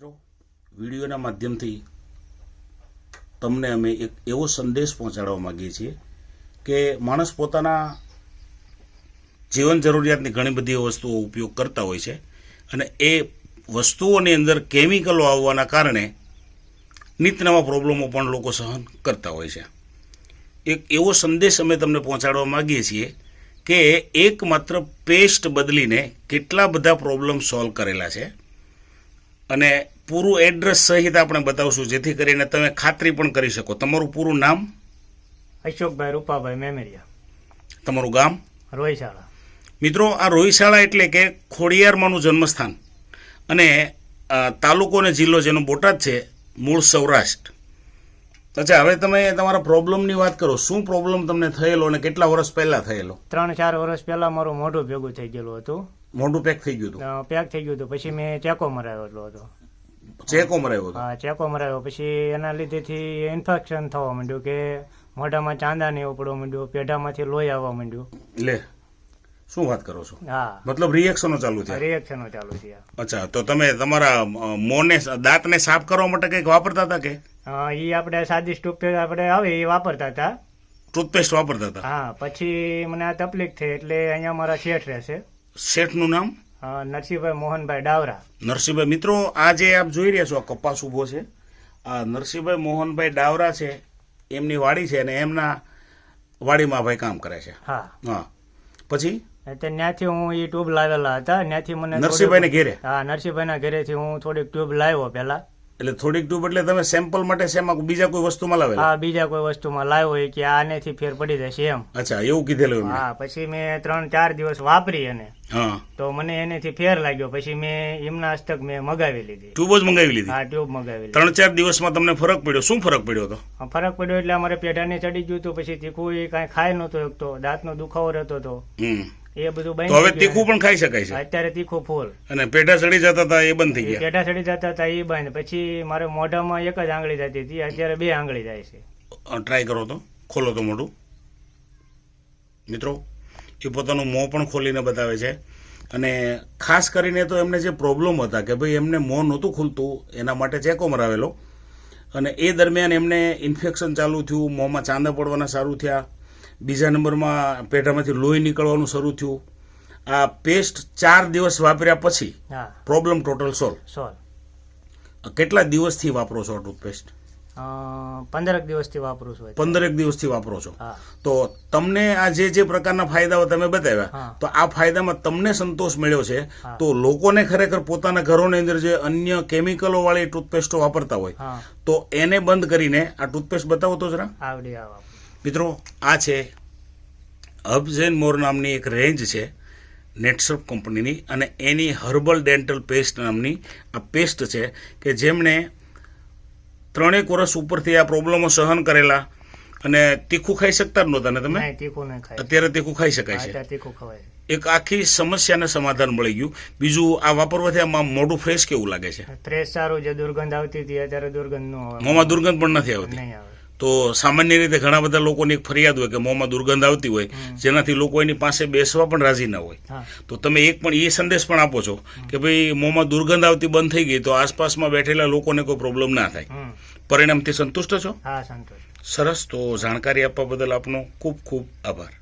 મિત્રો, વિડીયોના માધ્યમથી તમને અમે એક એવો સંદેશ પહોંચાડવા માગીએ છીએ કે માણસ પોતાના જીવન જરૂરિયાતની ઘણી બધી વસ્તુઓ ઉપયોગ કરતા હોય છે અને એ વસ્તુઓની અંદર કેમિકલો આવવાના કારણે નિત નવા પ્રોબ્લેમો પણ લોકો સહન કરતા હોય છે. એક એવો સંદેશ અમે તમને પહોંચાડવા માંગીએ છીએ કે એકમાત્ર પેસ્ટ બદલીને કેટલા બધા પ્રોબ્લેમ સોલ્વ કરેલા છે. અને પૂરું એડ્રેસ સહિત આપણે બતાવશું જેથી કરીને તમે ખાતરી પણ કરી શકો. તમારું પૂરું નામ? અશોકભાઈ રૂપાભાઈ મેમેરિયા. તમારું ગામ? રોહિશાળા મિત્રો આ રોહિશાળા એટલે કે ખોડિયારમાંનું જન્મસ્થાન. અને તાલુકો અને જિલ્લો જેનો બોટાદ છે મૂળ સૌરાષ્ટ્ર. અચ્છા હવે તમે તમારા પ્રોબ્લેમની વાત કરો. શું પ્રોબ્લેમ તમને થયેલો અને કેટલા વર્ષ પહેલા થયેલો? ત્રણ ચાર વર્ષ પહેલા મારું મોઢું ભેગું થઈ ગયેલું હતું. મોઢું પેક થઈ ગયું હતું. પેક થઈ ગયું હતું. પછી મેં ચેકો મરાવેલો હતો. ચેકો મરાયો હતો? હા ચેકો મરાવ્યો. પછી એના લીધેથી ઇન્ફેક્શન થવા માંડ્યું કે મોઢામાં ચાંદા ને એવું પડવા માંડ્યું પેઢામાંથી લોહી આવવા માંડ્યું. લે શું વાત કરો છો? હા. મતલબ રિએક્શનો ચાલુ થયા? રિએક્શનો ચાલુ થયા. અચ્છા તો તમે તમારા મોને દાંતને સાફ કરવા માટે કંઈક વાપરતા હતા કે? એ આપણે સાદી ટૂથપેસ્ટ આપણે આવે એ વાપરતા હતા. ટૂથપેસ્ટ વાપરતા હતા? હા પછી મને આ તકલીફ થઈ એટલે અહીંયા મારા શેઠ રહેશે. શેઠનું નામ? નરસિંહભાઈ મોહનભાઈ ડાવરા. નરસિંહભાઈ મિત્રો આ જે આપ જોઈ રહ્યા છો આ કપાસ ઊભો છે આ નરસિંહભાઈ મોહનભાઈ ડાવરા છે એમની વાડી છે અને એમના વાડીમાં ભાઈ કામ કરે છે. હા. હા. પછી? ત્યાંથી હું એ ટ્યુબ લાવેલા હતા ત્યાંથી મને નરસિંહભાઈ ઘેરે? હા નરસિંહભાઈ ના ઘેરેથી હું થોડીક ટ્યુબ લાવ્યો પેલા એટલે થોડીક ટ્યુબ એટલે તમે સેમ્પલ માટે શેમાં બીજા કોઈ વસ્તુમાં લાવેલા? હા બીજા કોઈ વસ્તુમાં લાવ્યો હોય કે આનેથી ફેર પડી જશે એમ. અચ્છા એવું કીધેલું હા પછી મેં ત્રણ ચાર દિવસ વાપરી એને. હા. તો મને એનેથી ફેર લાગ્યો. પછી મેં એમના હસ્તક મેં મગાવી લીધી. ટ્યુબ જ મંગાવી લીધી? હા ટ્યુબ મગાવી લીધી. ત્રણ ચાર દિવસમાં તમને ફરક પડ્યો? શું ફરક પડ્યો હતો? ફરક પડ્યો એટલે અમારે પેઢાને ચડી ગયું હતું. પછી તીખું એ કાંઈ એક તો દાંત દાંતનો દુખાવો રહેતો હતો. એ બધું બંધ તો હવે તીખું પણ ખાઈ શકાય છે. અત્યારે તીખું ફૂલ. અને પેઢા સડી જતા હતા એ બંધ થઈ ગયા. પેઢા સડી જતા હતા એ બંધ. પછી મારે મોઢામાં એક જ આંગળી જતી હતી. અત્યારે બે આંગળી જાય છે. ટ્રાય કરો તો. ખોલો તો મોઢું. મિત્રો એ પોતાનું મોં પણ ખોલીને બતાવે છે. અને ખાસ કરીને તો એમને જે પ્રોબ્લેમ હતા કે ભાઈ એમને મોં નહોતું ખુલતું એના માટે ચેકો મરાવેલો અને એ દરમિયાન એમને ઇન્ફેક્શન ચાલુ થયું મોંમાં ચાંદા પડવાના સારું થયા. બીજા નંબરમાં પેટામાંથી લોહી નીકળવાનું શરૂ થયું. આ પેસ્ટ ચાર દિવસ વાપર્યા પછી પ્રોબ્લેમ ટોટલ સોલ્વ સોલ કેટલા દિવસથી વાપરો છો ટૂથપેસ્ટ પંદરક દિવસથી વાપરું છું પંદરેક દિવસથી વાપરો છો. તો તમને આ જે જે પ્રકારના ફાયદાઓ તમે બતાવ્યા તો આ ફાયદામાં તમને સંતોષ મળ્યો છે. તો લોકોને ખરેખર પોતાના ઘરોની અંદર જે અન્ય કેમિકલો વાળી ટૂથપેસ્ટો વાપરતા હોય તો એને બંધ કરીને આ ટૂથપેસ્ટ બતાવો તો જરા. આવડી આ વાપરું. મિત્રો આ છે હબઝેન મોર નામની એક રેન્જ છે નેટસર્ફ કંપનીની અને એની હર્બલ ડેન્ટલ પેસ્ટ નામની આ પેસ્ટ છે કે જેમણે ત્રણેક વર્ષ ઉપરથી આ પ્રોબ્લેમો સહન કરેલા અને તીખું ખાઈ શકતા જ નહોતા ને તમે? અત્યારે તીખું ખાઈ શકાય છે. એક આખી સમસ્યાને સમાધાન મળી ગયું. બીજું આ વાપરવાથી આમાં મોઢું ફ્રેશ કેવું લાગે છે? ફ્રેશ સારું જે દુર્ગંધ આવતી હતી અત્યારે દુર્ગંધ નો મોમાં દુર્ગંધ પણ નથી આવતી? તો સામાન્ય રીતે ઘણા બધા લોકોની એક ફરિયાદ હોય કે મોંમાં દુર્ગંધ આવતી હોય જેનાથી લોકો એની પાસે બેસવા પણ રાજી ના હોય. તો તમે એક પણ એ સંદેશ પણ આપો છો કે ભાઈ મોંમાં દુર્ગંધ આવતી બંધ થઈ ગઈ તો આસપાસમાં બેઠેલા લોકોને કોઈ પ્રોબ્લેમ ના થાય. પરિણામથી સંતુષ્ટ છો? સરસ. તો જાણકારી આપવા બદલ આપનો ખૂબ ખૂબ આભાર.